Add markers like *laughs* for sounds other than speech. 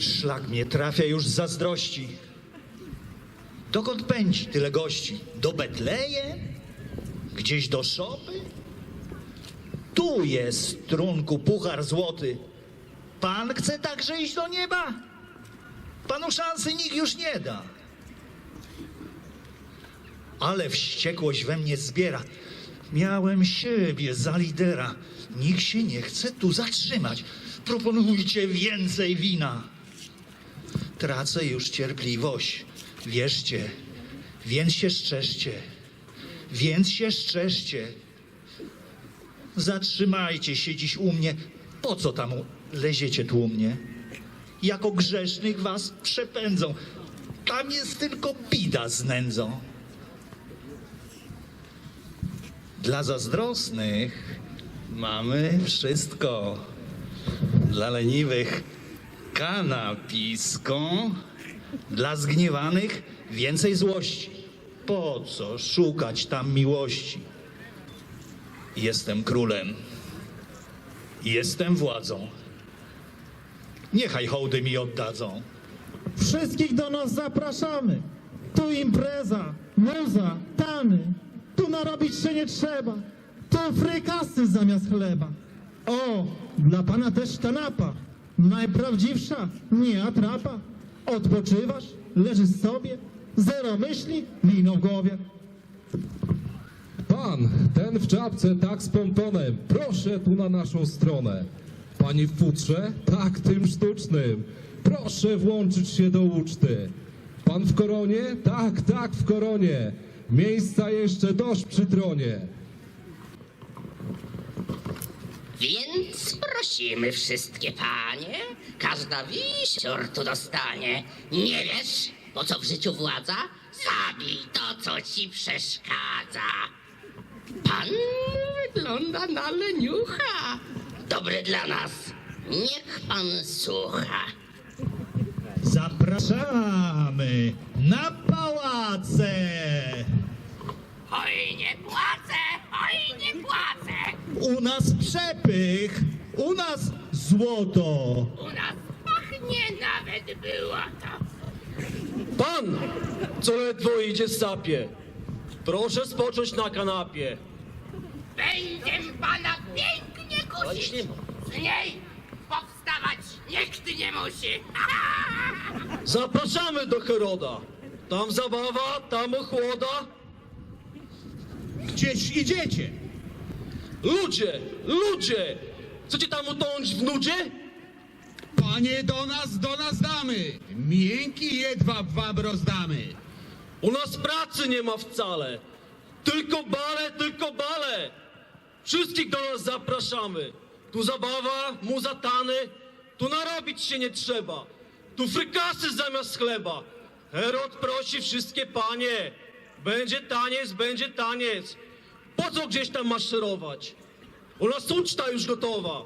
Szlak mnie trafia już z zazdrości. Dokąd pędzi tyle gości? Do Betleje? Gdzieś do szopy? Tu jest, trunku, puchar złoty. Pan chce także iść do nieba? Panu szansy nikt już nie da. Ale wściekłość we mnie zbiera. Miałem siebie za lidera. Nikt się nie chce tu zatrzymać. Proponujcie więcej wina. Tracę już cierpliwość. Wierzcie, więc się szczęście. Więc się szczęście. Zatrzymajcie się dziś u mnie. Po co tam leziecie tłumnie? Jako grzesznych was przepędzą. Tam jest tylko bida z nędzą. Dla zazdrosnych mamy wszystko. Dla leniwych kanapisko, dla zgniewanych więcej złości. Po co szukać tam miłości? Jestem królem. Jestem władzą. Niechaj hołdy mi oddadzą. Wszystkich do nas zapraszamy. Tu impreza, muza, tany. Tu narobić się nie trzeba. Tu frykasy zamiast chleba. O, dla pana też kanapa. Najprawdziwsza, nie atrapa. Odpoczywasz, leżysz sobie, zero myśli, wino w głowie. Pan, ten w czapce, tak z pomponem, proszę tu na naszą stronę. Pani w futrze, tak tym sztucznym, proszę włączyć się do uczty. Pan w koronie, tak, tak w koronie, miejsca jeszcze dość przy tronie. Więc prosimy wszystkie panie, każda wisior tu dostanie. Nie wiesz, po co w życiu władza? Zabij to, co ci przeszkadza. Pan wygląda na leniucha. Dobry dla nas. Niech pan słucha. Zapraszamy na pałace. Oj, nie płacę, oj, nie płacę. U nas przepych, u nas złoto. U nas pachnie nawet było to. Pan, co ledwo idzie sapie. Proszę spocząć na kanapie. Będzie pana pięknie kusić. Z niej powstawać nikt nie musi. *laughs* Zapraszamy do Heroda. Tam zabawa, tam ochłoda. Gdzieś idziecie. Ludzie, ludzie! Chcecie tam utonąć w nudzie? Panie do nas, do nas damy, miękki jedwab wam rozdamy. U nas pracy nie ma wcale. Tylko bale, tylko bale. Wszystkich do nas zapraszamy. Tu zabawa, muza tany. Tu narobić się nie trzeba. Tu frykasy zamiast chleba. Herod prosi wszystkie panie. Będzie taniec, będzie taniec. Po co gdzieś tam maszerować? U nas uczta już gotowa.